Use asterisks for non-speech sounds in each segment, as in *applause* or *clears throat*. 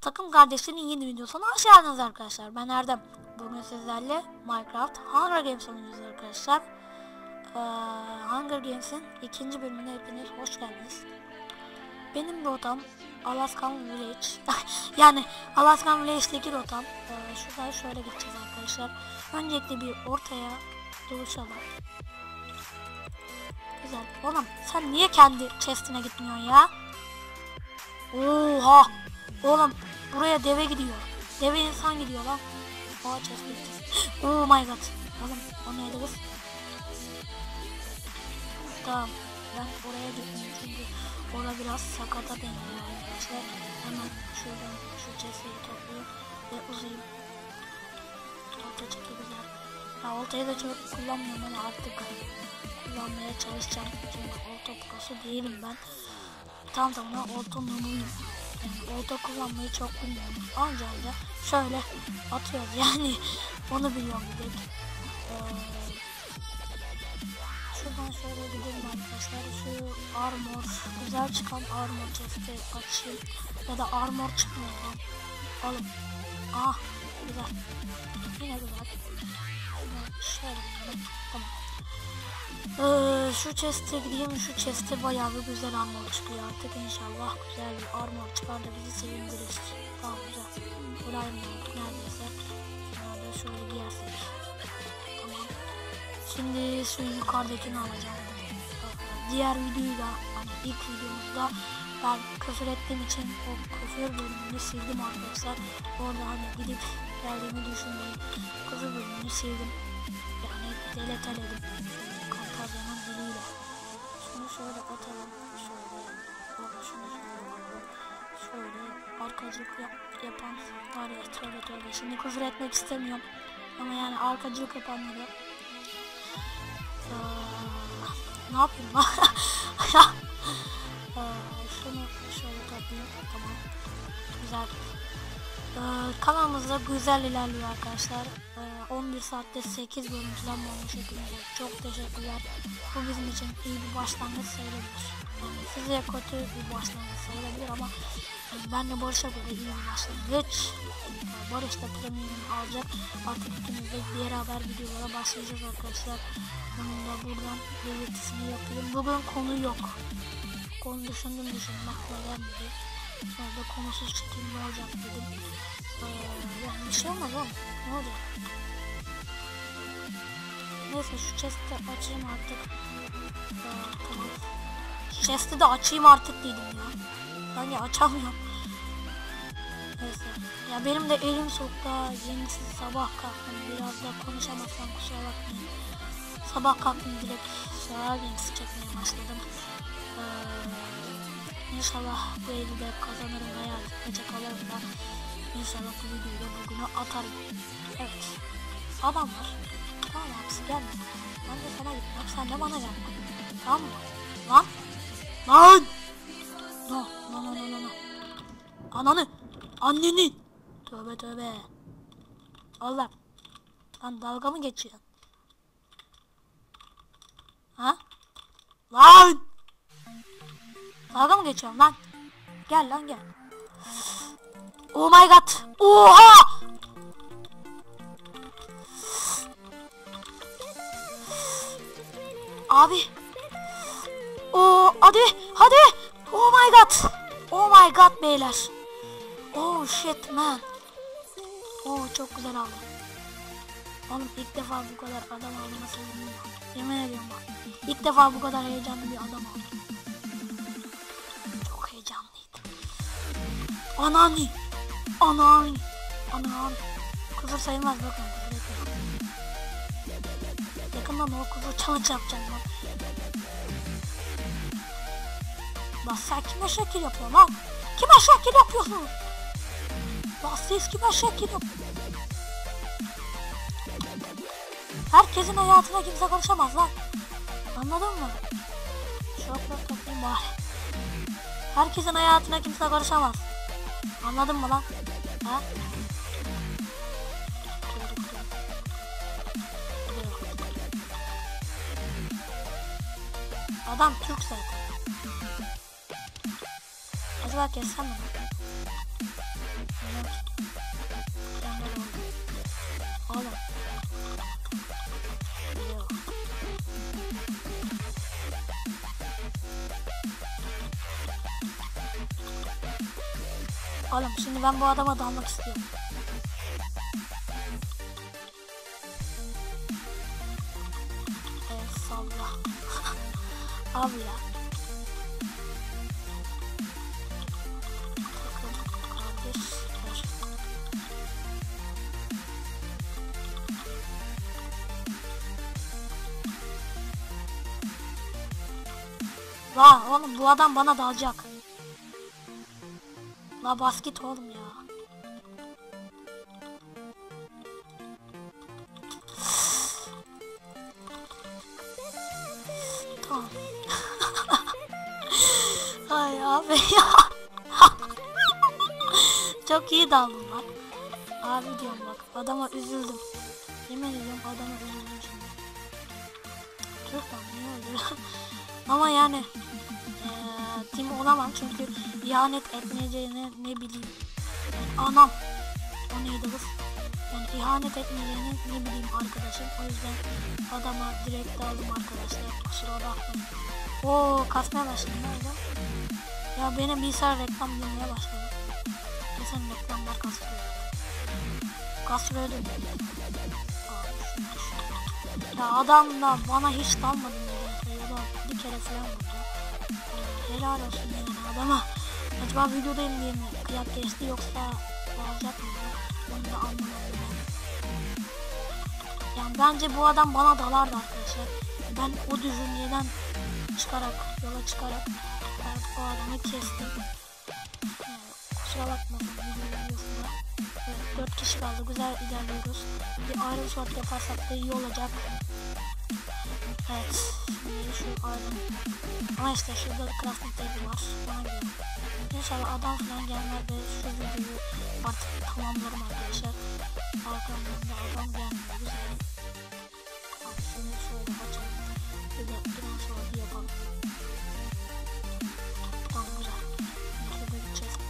Takım kardeşlerinin yeni videosuna hoş geldiniz arkadaşlar. Ben Erdem. Bugün sizlerle Minecraft Hunger Games oynuyoruz arkadaşlar. Ee, Hunger Games'in ikinci bölümüne hepiniz hoş geldiniz. Benim rotam Alaskan Village. *laughs* yani Alaskan Village'deki rotam. Ee, şuradan şöyle gideceğiz arkadaşlar. Öncelikle bir ortaya doluşalım. Güzel. Oğlum sen niye kendi chest'ine gitmiyorsun ya? Oha! Oğlum buraya deve gidiyor. Deve insan gidiyor lan. Oha chest gideceğiz. Oh my god. Oğlum o neydi kız? Tamam. Ben oraya gitmeyeyim çünkü orada biraz sakata benziyor arkadaşlar. Hemen şuradan şu chest'i toplayayım ve uzayayım. Olta çekebilir. Ya oltayı da çok kullanmıyorum ama artık kullanmaya çalışacağım. Çünkü olta prosu değilim ben. Tam tamına olta numuyum. Olta kullanmayı çok bilmiyorum. Anca anca şöyle atıyoruz *laughs* yani onu biliyorum bir tek. Ee, şuradan şöyle gidelim arkadaşlar. Şu armor, güzel çıkan armor chest'i açayım. Ya da armor çıkmıyor lan. Oğlum. Ah güzel. Yine güzel. Şöyle gidelim. Tamam. Ee, şu chest'e gideyim. Şu chest'e bayağı bir güzel armor çıkıyor artık. İnşallah güzel bir armor çıkar da bizi sevindirir. Tamam güzel. Burayı mı neredeyse. Şunları şöyle giyersek. Tamam. Şimdi şu yukarıdakini alacağım. Diğer videoyu da hani ilk videomuzda ben küfür ettiğim için o küfür bölümünü sildim arkadaşlar. Orada hani gidip geldiğimi düşünmeyin. Küfür bölümünü sildim. Yani deleteledim. Şöyle atalım. Şöyle. Şunu şöyle. Şöyle arkacılık yap, yapan var ya tövbe tövbe. Şimdi küfür etmek istemiyorum. Ama yani arkacılık yapanları ee, ne yapayım lan? *laughs* ee, şunu şöyle toplayayım. Tamam. Güzel. Ee, kanalımızda güzel ilerliyor arkadaşlar. Ee, 11 saatte 8 görüntülenme olmuş hepinize. Çok teşekkürler. Bu bizim için iyi bir başlangıç sayılabilir. Yani size kötü bir başlangıç sayılabilir ama ben de Barış'a göre iyi bir başlangıç. Ee, Barış da premium alacak. Artık ikimiz de beraber videolara başlayacağız arkadaşlar. Bunun da buradan belirtisini yapayım. Bugün konu yok. Konu düşündüm düşündüm aklıma gelmedi. Sonra da konusuz çıkayım ne olacak dedim. Ee, yani bir şey olmaz oğlum. Ne olacak? Neyse şu chest'i açayım artık. Ee, tamam. Şu chest'i de açayım artık dedim ya. Ben ya açamıyorum. Neyse. Ya benim de elim soğuk da yenisiz sabah kalktım. Biraz da konuşamazsam kusura bakmayın. Sabah kalktım direkt Survival Games çekmeye başladım. Ee, İnşallah bu eli de kazanırım veya gitmece kalırım da İnşallah bu videoyu bugüne atarım. Evet. Adam var. Tamam abisi gelme. Ben de sana gitmem. Sen de bana gelme. Tamam mı? Lan. Lan. No. No no no no no. Ananı. Anneni. Tövbe tövbe. Allah. Lan dalga mı geçiyorsun? Ha? Lan. Dalga mı geçiyorum lan? Gel lan gel. Oh my god. Oha! Abi. Oo hadi hadi. Oh my god. Oh my god beyler. Oh shit man. Oh çok güzel aldım. Oğlum ilk defa bu kadar adam sevindim. Yemin ediyorum bak. İlk defa bu kadar heyecanlı bir adam aldım. Anani. Anani. Anani. Kuzur sayılmaz bakın. Yakından o kuzur challenge yapacağım lan. Lan sen kime şekil yapıyorsun lan? Kime şekil yapıyorsun? Lan siz kime şekil yapıyorsun? Herkesin hayatına kimse karışamaz lan. Anladın mı? Şoklar toplayayım bari. Herkesin hayatına kimse karışamaz. Anladın mı lan? Ha? Adam Türk zaten. Acaba kessem mi? Oğlum şimdi ben bu adama dalmak istiyorum. Evet salla. *laughs* Abi ya. La oğlum bu adam bana dalacak. La basket oğlum ya. Tamam. *laughs* Ay abi ya. *laughs* Çok iyi daldım lan. Abi diyorum bak adama üzüldüm. Yemin ediyorum adama üzüldüm şimdi. Çok lan niye öldü? Ama yani olamam çünkü ihanet etmeyeceğini ne bileyim. Yani anam. O neydi bu? Yani ihanet etmeyeceğini ne bileyim arkadaşım. O yüzden adama direkt daldım arkadaşlar. Kusura bakmayın. Oo kasmaya başladı ne? Ya benim bilgisayar reklam girmeye başladı. Kesin reklamlar kasıyor. Kasıyor öyle. Ya adam da bana hiç dalmadı nedense ya bir kere falan vurdu. Helal olsun yani adama. Acaba videodayım diye kıyak geçti yoksa olacak mı? Onu da anlamadım ben. Yani bence bu adam bana dalardı arkadaşlar. Ben o düşünceden çıkarak, yola çıkarak ben o adamı kestim. Kusura bakmasın videosunda. Evet, 4 kişi kaldı. Güzel ilerliyoruz. Bir ayrı shot yaparsak da iyi olacak. Evet. Şu ayrı. Ama işte şurada crafting table var. Ona göre. İnşallah adam falan gelmez ve şu videoyu artık tamamlarım arkadaşlar. Arkamdan da adam gelmiyor. Güzel. Şunu şöyle açalım. Bir de duran sonra yapalım. Tamam güzel. Şurada bir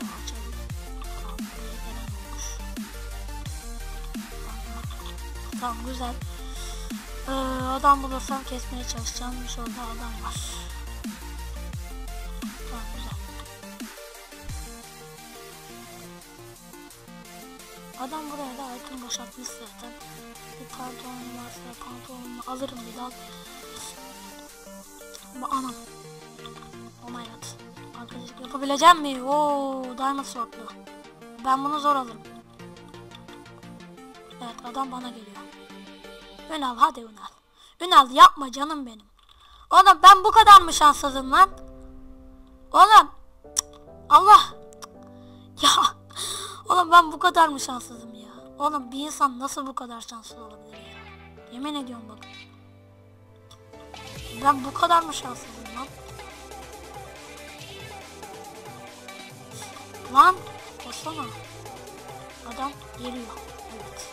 daha açalım. Tamam buraya gelen olmuş. Tamam güzel. Ee, adam bulursam kesmeye çalışacağım. Şurada adam var. Tamam güzel. Adam buraya da item boşaltmış zaten. Bir pantolon varsa pantolonumu alırım bir daha. Ama anam. Oh my god. Arkadaşlık yapabileceğim mi? Oo, diamond swordlu. Ben bunu zor alırım. Evet adam bana geliyor. Ünal hadi Ünal. Ünal yapma canım benim. Oğlum ben bu kadar mı şanssızım lan? Oğlum. Allah. Ya. Oğlum ben bu kadar mı şanssızım ya? Oğlum bir insan nasıl bu kadar şanssız olabilir ya? Yemin ediyorum bak. Ben bu kadar mı şanssızım lan? Lan koşsana. Adam geliyor. Evet.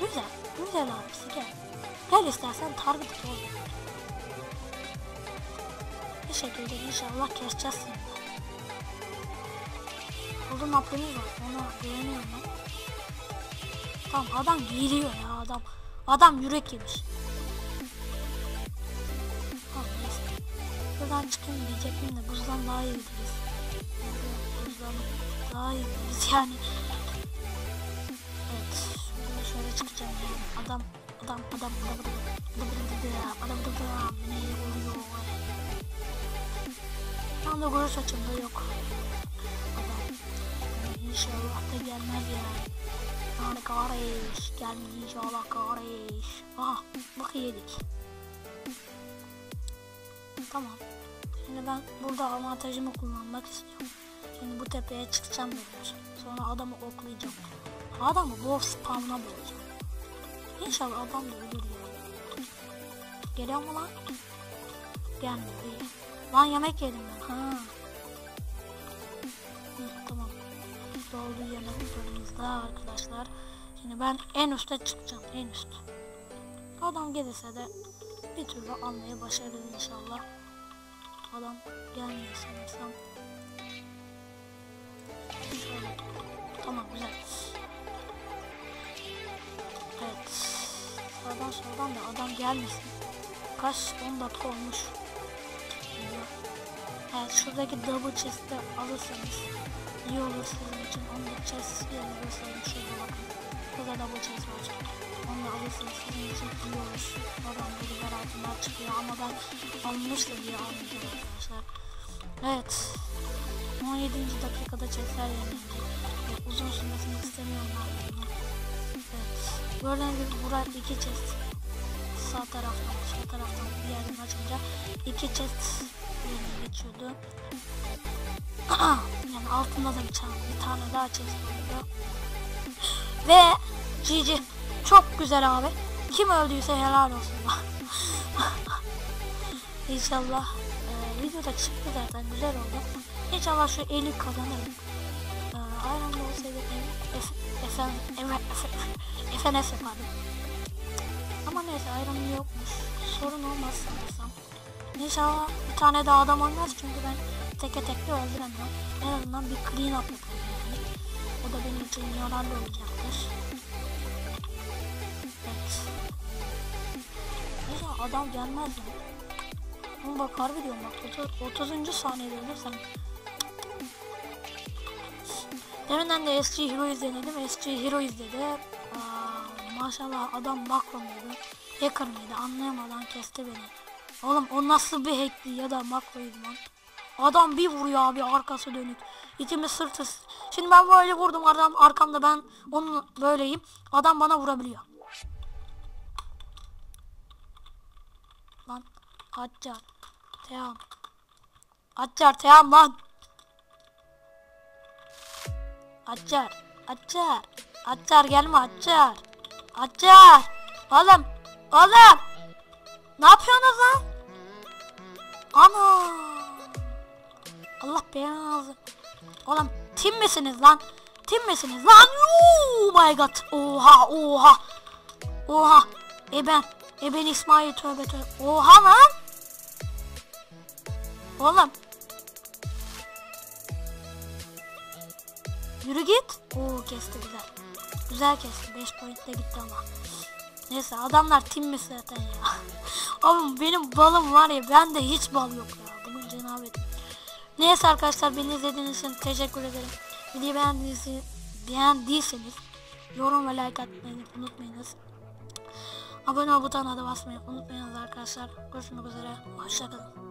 Güzel. Güzel abisi gel. Gel istersen target et oğlum. Bir şekilde inşallah keseceğiz seni. Burada var. Ona güveniyorum ben. Tamam adam geliyor ya adam. Adam yürek yemiş. Tamam neyse. Buradan çıkayım diyecektim de buzdan daha iyi gideriz. Buzdan daha iyi gideriz yani. Evet. Şöyle çıkacağım yani. Adam adam adam adam adam adam adam adam ne oluyor? Tam da gol saçımda yok. Adam. İnşallah da gelmez ya. Yani kardeş gelmedi inşallah kardeş. Ah bak yedik. Tamam. Şimdi ben burada avantajımı kullanmak istiyorum. Şimdi bu tepeye çıkacağım biraz. Sonra adamı oklayacağım. Adamı boss spamına bulacağım. İnşallah adam da ölür ya. Geliyor mu lan? Gelmiyor. Lan yemek yedim ben. Ha. Tamam. Doldu yemek fırınımızda arkadaşlar. Şimdi ben en üste çıkacağım. En üst. Adam gelirse de bir türlü almayı başarırız inşallah. Adam gelmiyor sanırsam. Tamam güzel. Oradan da adam gelmesin. Kaç 10 dakika olmuş. Evet şuradaki double chest'i alırsanız iyi olur sizin için. Onu da chest yerine göstereyim şurada bakın. Burada double chest var. Onu da alırsanız sizin için iyi olur. Oradan böyle beraberler çıkıyor ama ben almıştım diye almayacağım arkadaşlar. Evet. 17. dakikada chestler. Ve uzun sürmesini istemiyorum. Evet. Gördüğünüz gibi burada iki chest sağ taraftan sol taraftan bir yerden açınca iki chest yerine geçiyordu. *clears throat* yani altında da bir tane, bir tane daha chest oluyor. Ve GG çok güzel abi. Kim öldüyse helal olsun. *laughs* İnşallah e, videoda çıktı zaten güzel oldu. İnşallah şu eli kazanırım. Efendim FNF yapardım. Ama neyse ayrımı yokmuş. Sorun olmaz sanırsam. İnşallah bir tane daha adam olmaz çünkü ben teke tekli öldüremiyorum. En azından bir clean up yani. O da benim için yararlı olacaktır. Evet. İnşallah adam gelmez mi? Ama bak harbi diyorum bak 30. 30. saniyede ölürsem. Deminden de SG Hero izledim. SG Hero izledi. Aa, maşallah adam makro muydu? Hacker mıydı? Anlayamadan kesti beni. Oğlum o nasıl bir hackti ya da makroydu lan. Adam bir vuruyor abi arkası dönük. İkimiz sırtı. Şimdi ben böyle vurdum adam arkamda ben onun böyleyim. Adam bana vurabiliyor. Lan Haccar. Team. Haccar Team lan. Haccar. Haccar. Haccar gelme Haccar. Haccar. Oğlum. Oğlum. Ne yapıyorsunuz lan? Ana. Allah belanızı. Oğlum tim misiniz lan? Tim misiniz lan? Oh my god. Oha oha. Oha. Eben. Eben İsmail tövbe tövbe. Oha lan. Oğlum. Yürü git. Oo kesti güzel. Güzel kesti. 5 pointle gitti ama. Neyse adamlar timmiş zaten ya. *laughs* Oğlum benim balım var ya bende hiç bal yok ya. Bunun cenabeti. Neyse arkadaşlar beni izlediğiniz için teşekkür ederim. Videoyu beğendiyseniz, beğendiyseniz yorum ve like atmayı unutmayınız. Abone ol butonuna da basmayı unutmayınız arkadaşlar. Görüşmek üzere. Hoşçakalın.